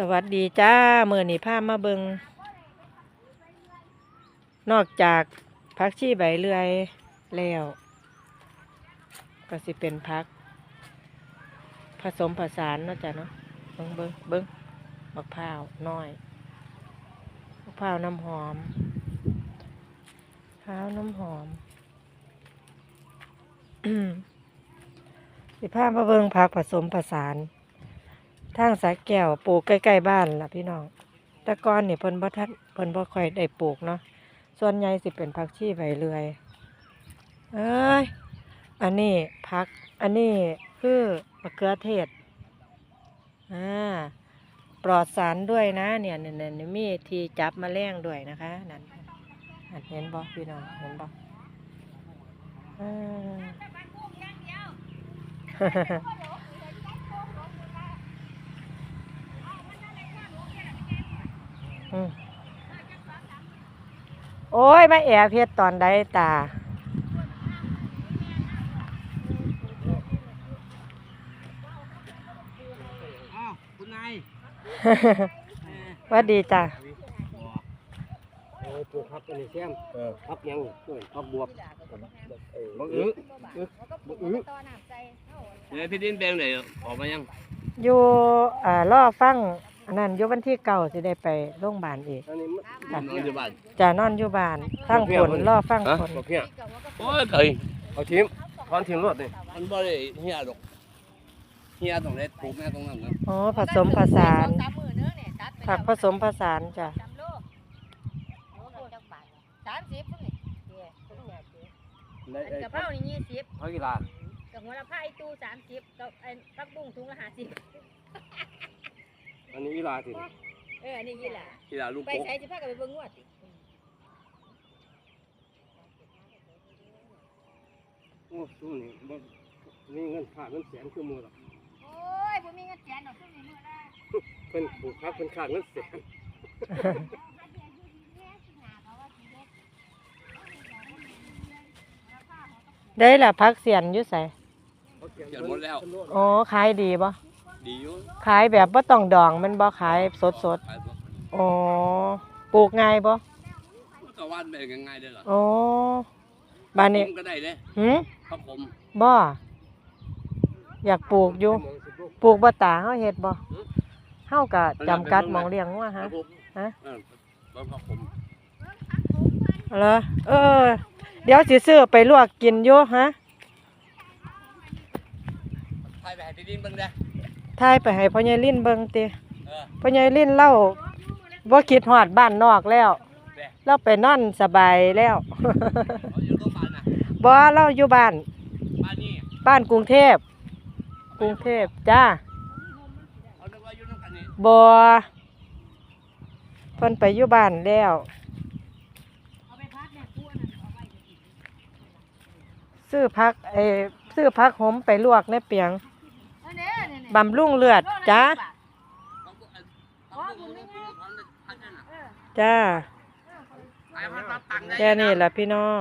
สวัสดีจ้าเมื่อนี้พามาเบิงนอกจากพักชีใบเลื่อยแล้ว ก็สิเป็นพัก ผสมผสานเนาะจ้ะเนาะเบิงเบิงเบิงมะพร้าวน้อยมะพร้าวน้ำหอมพร้าวน้ำหอมสิพามาเบิงพักผสมผสาน ทางสาแก้วปลูกใกล้ๆบ้านล่ะพี่น้องแต่ก่อนเนี่ยเพิ่นบ่ทันเพิ่นบ่ค่อยได้ปลูกเนาะส่วนใหญ่สิเป็นผักชีใบเลื่อยเอ้ยอันนี้ผักอันนี้คือมะเขือเทศอ่าปลอดสารด้วยนะ เนี่ยเนี่ยเนี่ยมีที่จับมาแมลงด้วยนะคะนั่นนั่นเห็นบ่พี่น้องเห็นบ่อ่า อืม โอ้ยมาแอบเฮ็ดตอนใดตา อ้าวคุณนายหวัดดีจ้ะโอ้ยปลูกพักอันนี้แซมพักยังเพื่อนพักบวบบักอื้อบักอื้อเดี๋ยวพี่ดินแปลงไหนออกมายัง อยู่อ่ารอฟัง อันนั้นอยู่วันที่เก่าสิได้ไปโรงพยาบาลอีกอันนี้มันนอนอยู่บ้านจะนอนอยู่บ้านฟังผลรอฟังผลบักเพี้ยโอ้ยเอ้ยเอาทิมพอนทิมรถนี่มันบ่ได้เฮียดอกเฮียตรงเล็ดปลูกแม่ตรงนั้นนะอ๋อผสมผสานผักผสมผสานจ้ะสามสิบพุ่นนี่เดี๋ยวพุ่นเนี่ยเดี๋ยวได้อันกะเพรานี่ยี่สิบพักกีฬากับหัวละพาไอตู้สามสิบกับไอ้ปักบุ้งถุงละห้าสิบ อันนี้กีฬาสิเอออันนี้ยี่หล่ะที่ลาลูกไปโป๊กใช้สิพากันไปเบิ่งงวดสิโอ้ซุ้มนี่บ่มีเงินขาดเงินแสนคือมือหรอกโอ้ยบ่มีเงินแสนดอกซุ่มนี่มื้อละเพิ่นปลูกพักเพิ่นขาดเงินแสนได้ละพักเสียนอยู่ไสเกิดหมดแล้ว อ๋อขายดีบ่ ดีอยู่ขายแบบบ่ต้องดองแมันบ่ขายสดขายบ่ๆอ๋อปลูกง่ายบ่ก็ว่านไปง่ายๆได้หรออ๋อบ้านนี้ผมก็ได้เด้หืมพระผมบ่อยากปลูกอยู่ ปลูกบ่ตาเฮาเฮ็ดบ่เฮาก็จำกัดหมองเลี้ยงว่าพฮะ ระผมฮะ เออต้นพระผมเหรอเออ เดี๋ยวสิซื้อไปลวกกินอยู่ฮะใครไปให้พี่ดินเบิ่งเด้อ ทายไปให้พ่อใหญ่ลิ้นเบิ่งติเออพ่อใหญ่ลิ้นเล่าบ่คิดฮอดบ้านนอกแล้วแบะเราไปนอนสบายแล้วเขาอยู่โรงพยาบาลน่ะบ่เราอยู่บ้านบ้านนี้บ้านกรุงเทพ กรุงเทพจ้าเขานึกว่าอยู่นำกันนี่บ่เพิ่นไปอยู่บ้านแล้วเอาไปพักเนี่ยกู้อันนั้นเอาไว้จะกินซื้อผักเออซื้อผักหอมไปลวกในเปียงอันนี้นี่นี่ บำรุงเลือดจ้าจ้าแค่นี้แหละพี่น้อง